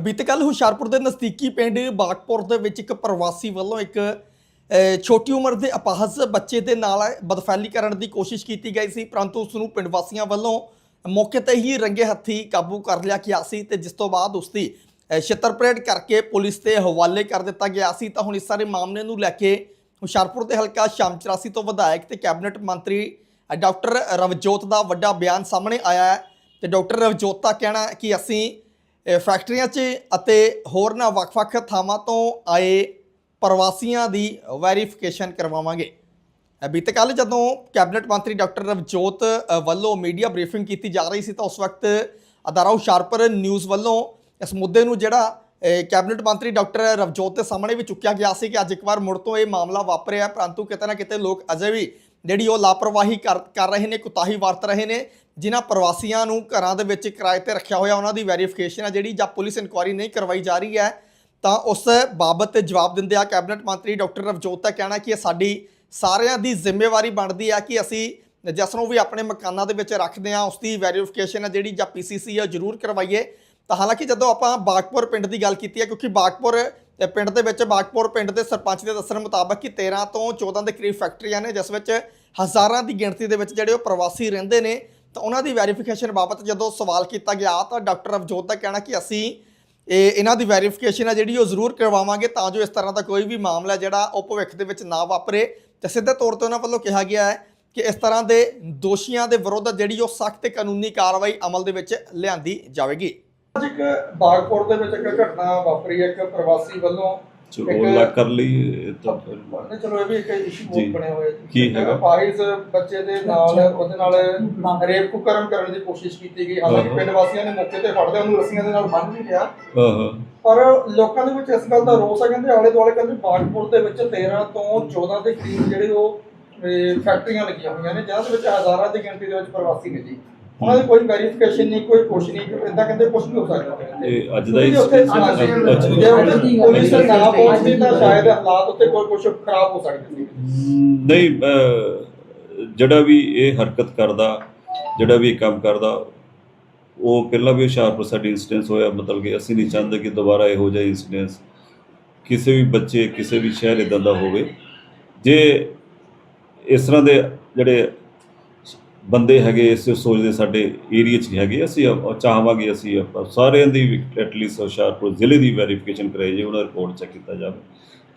ਬੀਤੇ ਕੱਲ ਹੁਸ਼ਿਆਰਪੁਰ ਦੇ ਨਜ਼ਦੀਕੀ ਪਿੰਡ ਬਾਗਪੁਰ ਦੇ ਵਿੱਚ ਇੱਕ ਪ੍ਰਵਾਸੀ ਵੱਲੋਂ ਇੱਕ ਛੋਟੀ ਉਮਰ ਦੇ ਅਪਾਹਜ ਬੱਚੇ ਦੇ ਨਾਲ ਬਦਫੈਲੀ ਕਰਨ ਦੀ ਕੋਸ਼ਿਸ਼ ਕੀਤੀ ਗਈ ਸੀ ਪਰੰਤੂ ਉਸ ਨੂੰ ਪਿੰਡ ਵਾਸੀਆਂ ਵੱਲੋਂ ਮੌਕੇ ਤੇ ਹੀ ਰੰਗੇ ਹੱਥੀ ਕਾਬੂ ਕਰ ਲਿਆ ਗਿਆ ਸੀ ਤੇ ਜਿਸ ਤੋਂ ਬਾਅਦ ਉਸ ਦੀ ਅਹ, ਛਿੱਤਰ ਪਰੇਡ ਕਰਕੇ ਪੁਲਿਸ ਦੇ ਹਵਾਲੇ ਕਰ ਦਿੱਤਾ ਗਿਆ ਸੀ। ਤਾਂ ਹੁਣ ਇਸ ਸਾਰੇ ਮਾਮਲੇ ਨੂੰ ਲੈ ਕੇ ਹੁਸ਼ਿਆਰਪੁਰ ਦੇ ਹਲਕਾ ਸ਼ਾਮ 84 ਤੋਂ ਵਿਧਾਇਕ ਤੇ ਕੈਬਨਿਟ ਮੰਤਰੀ ਡਾਕਟਰ ਰਵਜੋਤ ਦਾ ਵੱਡਾ ਬਿਆਨ ਸਾਹਮਣੇ ਆਇਆ ਹੈ ਤੇ ਡਾਕਟਰ ਰਵਜੋਤ ਦਾ ਕਹਿਣਾ ਕਿ ਅਸੀਂ ਫੈਕਟਰੀਆਂ 'ਚ ਅਤੇ ਹੋਰਨਾਂ ਵੱਖ-ਵੱਖ ਥਾਵਾਂ ਤੋਂ ਆਏ ਪ੍ਰਵਾਸੀਆਂ ਦੀ ਵੈਰੀਫਿਕੇਸ਼ਨ ਕਰਵਾਵਾਂਗੇ। ਬੀਤੇ ਕੱਲ ਜਦੋਂ ਕੈਬਨਿਟ ਮੰਤਰੀ ਡਾਕਟਰ ਰਵਜੋਤ ਵੱਲੋਂ ਮੀਡੀਆ ਬਰੀਫਿੰਗ ਕੀਤੀ ਜਾ ਰਹੀ ਸੀ ਤਾਂ ਉਸ ਵਕਤ ਅਦਾਰਾ ਹੁਸ਼ਿਆਰਪੁਰ ਨਿਊਜ਼ ਵੱਲੋਂ ਇਸ ਮੁੱਦੇ ਨੂੰ ਜਿਹੜਾ ਕੈਬਨਿਟ ਮੰਤਰੀ ਡਾਕਟਰ ਰਵਜੋਤ ਦੇ ਸਾਹਮਣੇ ਵੀ ਚੁੱਕਿਆ ਗਿਆ ਸੀ ਕਿ ਅੱਜ ਇੱਕ ਵਾਰ ਮੁੜ ਤੋਂ ਇਹ ਮਾਮਲਾ ਵਾਪਰਿਆ ਪਰੰਤੂ ਕਿਤੇ ਨਾ ਕਿਤੇ ਲੋਕ ਅਜੇ ਵੀ ਜਿਹੜੀ ਉਹ ਲਾਪਰਵਾਹੀ ਕਰ ਰਹੇ ਨੇ, ਕੁਤਾਹੀ ਵਰਤ ਰਹੇ ਨੇ। ਜਿਨ੍ਹਾਂ ਪ੍ਰਵਾਸੀਆਂ ਨੂੰ ਘਰਾਂ ਦੇ ਵਿੱਚ ਕਿਰਾਏ ਤੇ ਰੱਖਿਆ ਹੋਇਆ ਉਹਨਾਂ ਦੀ ਵੈਰੀਫਿਕੇਸ਼ਨ ਹੈ ਜਿਹੜੀ ਜਾਂ ਪੁਲਿਸ ਇਨਕੁਆਇਰੀ ਨਹੀਂ ਕਰਵਾਈ ਜਾ ਰਹੀ ਹੈ, ਤਾਂ ਉਸ ਬਾਬਤ ਜਵਾਬ ਦਿੰਦੇ ਆ ਕੈਬਨਿਟ ਮੰਤਰੀ ਡਾਕਟਰ ਨਵਜੋਤ ਦਾ ਕਹਿਣਾ ਕਿ ਇਹ ਸਾਡੀ ਸਾਰਿਆਂ ਦੀ ਜ਼ਿੰਮੇਵਾਰੀ ਬਣਦੀ ਹੈ ਕਿ ਅਸੀਂ ਜਿਸ ਨੂੰ ਵੀ ਆਪਣੇ ਮਕਾਨਾਂ ਦੇ ਵਿੱਚ ਰੱਖਦੇ ਆ ਉਸ ਦੀ ਵੈਰੀਫਿਕੇਸ਼ਨ ਹੈ ਜਿਹੜੀ ਜਾਂ ਪੀਸੀਸੀ ਹੈ ਉਹ ਜ਼ਰੂਰ ਕਰਵਾਈਏ। ਤਾਂ ਹਾਲਾਂਕਿ ਜਦੋਂ ਆਪਾਂ ਬਾਗਪੁਰ ਪਿੰਡ ਦੀ ਗੱਲ ਕੀਤੀ ਹੈ, ਕਿਉਂਕਿ ਬਾਗਪੁਰ ਪਿੰਡ ਦੇ ਵਿੱਚ ਬਾਗਪੁਰ ਪਿੰਡ ਦੇ ਸਰਪੰਚ ਦੇ ਦੱਸਣ ਮੁਤਾਬਕ ਕਿ 13 ਤੋਂ 14 ਦੇ ਕਰੀਬ ਫੈਕਟਰੀਆਂ ਨੇ, ਜਿਸ ਵਿੱਚ ਹਜ਼ਾਰਾਂ ਦੀ ਗਿਣਤੀ ਦੇ ਵਿੱਚ ਜਿਹੜੇ ਉਹ ਪ੍ਰਵਾਸੀ ਰਹਿੰਦੇ ਨੇ ਤਾਂ ਉਹਨਾਂ ਦੀ ਵੈਰੀਫਿਕੇਸ਼ਨ ਬਾਬਤ ਜਦੋਂ ਸਵਾਲ ਕੀਤਾ ਗਿਆ, ਤਾਂ ਡਾਕਟਰ ਅਵਜੋਤ ਦਾ ਕਹਿਣਾ ਕਿ ਅਸੀਂ ਇਹ ਇਹਨਾਂ ਦੀ ਵੈਰੀਫਿਕੇਸ਼ਨ ਹੈ ਜਿਹੜੀ ਉਹ ਜ਼ਰੂਰ ਕਰਵਾਵਾਂਗੇ ਤਾਂ ਜੋ ਇਸ ਤਰ੍ਹਾਂ ਦਾ ਕੋਈ ਵੀ ਮਾਮਲਾ ਜਿਹੜਾ ਉਹ ਭਵਿੱਖ ਦੇ ਵਿੱਚ ਨਾ ਵਾਪਰੇ। ਤੇ ਸਿੱਧੇ ਤੌਰ ਤੇ ਉਹਨਾਂ ਵੱਲੋਂ ਕਿਹਾ ਗਿਆ ਹੈ ਕਿ ਇਸ ਤਰ੍ਹਾਂ ਦੇ ਦੋਸ਼ੀਆਂ ਦੇ ਵਿਰੁੱਧ ਜਿਹੜੀ ਉਹ ਸਖਤ ਕਾਨੂੰਨੀ ਕਾਰਵਾਈ ਅਮਲ ਦੇ ਵਿੱਚ ਲਿਆਂਦੀ ਜਾਵੇਗੀ। ਅੱਜ ਇੱਕ ਬਾਗਪੁਰ ਦੇ ਵਿੱਚ ਇੱਕ ਘਟਨਾ ਵਾਪਰੀ ਹੈ, ਇੱਕ ਪ੍ਰਵਾਸੀ ਵੱਲੋਂ ਚਲੋ ਉਹ ਲੱਗ ਕਰ ਲਈ ਤਾਂ ਫਿਰ ਚਲੋ ਇਹ ਵੀ ਇੱਕ ਇਸ਼ੂ। ਬਹੁਤ ਬਣਿਆ ਹੋਇਆ ਕੀ ਹੈਗਾ? ਪਾਰਿਸ ਬੱਚੇ ਦੇ ਨਾਲ ਉਹਦੇ ਨਾਲ ਰੇਪ ਕੁਕਰਮ ਕਰਨ ਦੀ ਕੋਸ਼ਿਸ਼ ਕੀਤੀ ਗਈ ਹਾਲਾਂਕਿ ਹਾਂ। ਪਿੰਡ ਵਾਸੀਆਂ ਨੇ ਮੌਕੇ ਤੇ ਫੜਦੇ ਉਹਨੂੰ ਰੱਸੀਆਂ ਦੇ ਨਾਲ ਬੰਨ੍ਹ ਵੀ ਲਿਆ ਹਾਂ ਹਾਂ ਪਰ ਲੋਕਾਂ ਦੇ ਵਿੱਚ ਇਸ ਗੱਲ ਦਾ ਰੋਸ ਹੈ ਕਹਿੰਦੇ ਆਲੇ ਦੁਆਲੇ ਕਹਿੰਦੇ ਬਾਗਪੁਰ ਦੇ ਵਿੱਚ 13 ਤੋਂ 14 ਦੇ ਕਰੀਬ ਜਿਹੜੇ ਉਹ ਫੈਕਟਰੀਆਂ ਲੱਗੀਆਂ ਹੋਈਆਂ ਨੇ ਜਿਨ੍ਹਾਂ ਦੇ ਵਿੱਚ ਹਜ਼ਾਰਾਂ ਦੀ ਗਿਣਤੀ ਦੇ ਵਿੱਚ ਪ੍ਰਵਾਸੀ ਨੇ ਜੀ ਉਹਨਾਂ ਦੀ ਕੋਈ ਵੈਰੀਫਿਕੇਸ਼ਨ ਨਹੀਂ ਕੋਈ ਕੁਛ ਨਹੀਂ ਇਦਾਂ ਕਹਿੰਦੇ ਕੁਛ ਨਹੀਂ ਹੋ ਸਕਦਾ। ਇਹ ਅੱਜ ਦਾ ਹੀ ਜੇ। ਉੱਥੇ ਪੁਲਿਸ ਨਾ ਪਹੁੰਚਦੀ ਤਾਂ ਸ਼ਾਇਦ ਹਾਲਾਤ ਉੱਤੇ ਕੋਈ ਕੁਝ ਖਰਾਬ ਹੋ ਸਕਦੇ ਸੀ। ਨਹੀਂ ਅਹ, ਜਿਹੜਾ ਵੀ ਇਹ ਹਰਕਤ ਕਰਦਾ ਜਿਹੜਾ ਵੀ ਇਹ ਕੰਮ ਕਰਦਾ ਉਹ ਪਹਿਲਾਂ ਵੀ ਹੁਸ਼ਿਆਰਪੁਰ ਸਾਡੀ ਇਨਸੀਡੈਂਸ ਹੋਇਆ ਮਤਲਬ ਕਿ ਅਸੀਂ ਨਹੀਂ ਚਾਹੁੰਦੇ ਕਿ ਦੁਬਾਰਾ ਇਹੋ ਜਿਹਾ ਇਨਸੀਡੈਂਸ ਕਿਸੇ ਵੀ ਬੱਚੇ ਕਿਸੇ ਵੀ ਸ਼ਹਿਰ ਇਦਾਂ ਦਾ ਹੋਵੇ। ਜੇ ਇਸ ਤਰ੍ਹਾਂ ਦੇ ਜਿਹੜੇ ਬੰਦੇ ਹੈਗੇ ਇਸ ਸੋਚਦੇ ਸਾਡੇ ਏਰੀਆ 'ਚ ਹੈਗੇ। ਅਸੀਂ ਚਾਹਾਂਗੇ ਅਸੀਂ ਸਾਰਿਆਂ ਦੀ ਐਟਲੀਸਟ ਹੁਸ਼ਿਆਰਪੁਰ ਜ਼ਿਲ੍ਹੇ ਦੀ ਵੈਰੀਫਿਕੇਸ਼ਨ ਕਰਾਈ ਜੇ ਉਹਨਾਂ ਰਿਪੋਰਟ ਚੈੱਕ ਕੀਤਾ ਜਾਵੇ।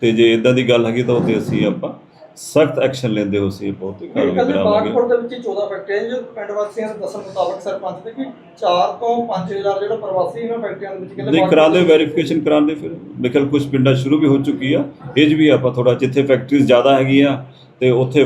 ਤੇ ਜੇ ਇਦਾਂ ਦੀ ਗੱਲ ਹੈਗੀ ਤਾਂ ਉੱਤੇ ਅਸੀਂ ਆਪਾਂ ਸਖਤ ਐਕਸ਼ਨ ਲੈਂਦੇ ਹੋ ਅਸੀਂ ਬਹੁਤ ਹੀ ਕਾਰਵਾਈ ਕਰਾਵਾਂਗੇ। ਬਾਗਪੁਰ ਦੇ ਵਿੱਚ ਹੀ 14 ਫੈਕਟਰੀਆਂ ਜੋ ਪਿੰਡ ਵਾਸੀਆਂ ਦੇ ਦੱਸਣ ਮੁਤਾਬਕ ਸਰਪੰਚ ਦੇ ਕਿ 4 ਤੋਂ 5000 ਜਿਹੜਾ ਪ੍ਰਵਾਸੀ ਇਹਨਾਂ ਫੈਕਟਰੀਆਂ ਦੇ ਵਿੱਚ ਕਹਿੰਦੇ ਨਹੀਂ ਕਰਾਉਂਦੇ ਵੈਰੀਫਿਕੇਸ਼ਨ ਕਰਾਉਂਦੇ ਫਿਰ। ਮੇਖਲ ਕੁਝ ਪਿੰਡਾਂ ਸ਼ੁਰੂ ਵੀ ਹੋ ਚੁੱਕੀ ਆ ਇਹ ਵੀ ਆਪਾਂ ਥੋੜਾ ਜਿੱਥੇ ਫੈਕਟਰੀਜ਼ ਜ਼ਿਆਦਾ ਹੈਗੀਆਂ ਤੇ ਉੱਥੇ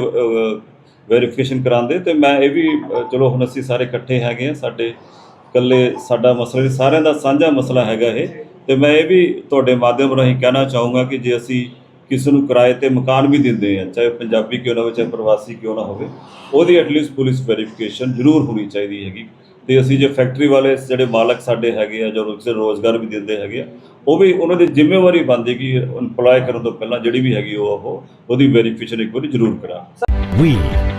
ਵੈਰੀਫਿਕੇਸ਼ਨ ਕਰਾਉਂਦੇ ਤੇ ਮੈਂ ਇਹ ਵੀ ਚਲੋ ਹੁਣ ਅਸੀਂ ਸਾਰੇ ਇਕੱਠੇ ਹੈਗੇ ਆ ਸਾਡੇ ਇਕੱਲੇ, ਸਾਡਾ ਮਸਲਾ ਨਹੀਂ ਸਾਰਿਆਂ ਦਾ ਸਾਂਝਾ ਮਸਲਾ ਹੈਗਾ ਇਹ। ਤੇ ਮੈਂ ਇਹ ਵੀ ਤੁਹਾਡੇ ਮਾਧਿਅਮ ਰਾਹੀਂ ਕਹਿਣਾ ਚਾਹੂੰਗਾ ਕਿ ਜੇ ਅਸੀਂ ਕਿਸੇ ਨੂੰ ਕਿਰਾਏ ਤੇ ਮਕਾਨ ਵੀ ਦਿੰਦੇ ਆ, ਚਾਹੇ ਪੰਜਾਬੀ ਕਿਉਂ ਨਾ ਹੋਵੇ, ਚਾਹੇ ਪ੍ਰਵਾਸੀ ਕਿਉਂ ਨਾ ਹੋਵੇ, ਉਹਦੀ ਐਟਲੀਸਟ ਪੁਲਿਸ ਵੈਰੀਫਿਕੇਸ਼ਨ ਜ਼ਰੂਰ ਹੋਣੀ ਚਾਹੀਦੀ ਹੈਗੀ ਤੇ ਅਸੀਂ ਜੇ ਫੈਕਟਰੀ ਵਾਲੇ ਜਿਹੜੇ ਮਾਲਕ ਸਾਡੇ ਹੈਗੇ ਆ, ਜੋ ਕਿਸੇ ਨੂੰ ਰੋਜ਼ਗਾਰ ਵੀ ਦਿੰਦੇ ਹੈਗੇ ਆ, ਉਹ ਵੀ ਉਹਨਾਂ ਦੀ ਜ਼ਿੰਮੇਵਾਰੀ ਬਣਦੀ ਕਿ EMPLOY ਕਰਨ ਤੋਂ ਪਹਿਲਾਂ ਜਿਹੜੀ ਵੀ ਹੈਗੀ ਉਹ ਉਹ ਉਹਦੀ ਵੈਰੀਫਿਕੇਸ਼ਨ ਇੱਕ ਵਾਰੀ ਜ਼ਰੂਰ ਕਰਾਉਣ We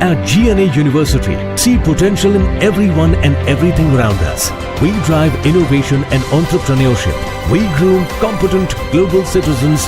at GNA University see potential in everyone and everything around us. We drive innovation and entrepreneurship. We groom competent global citizens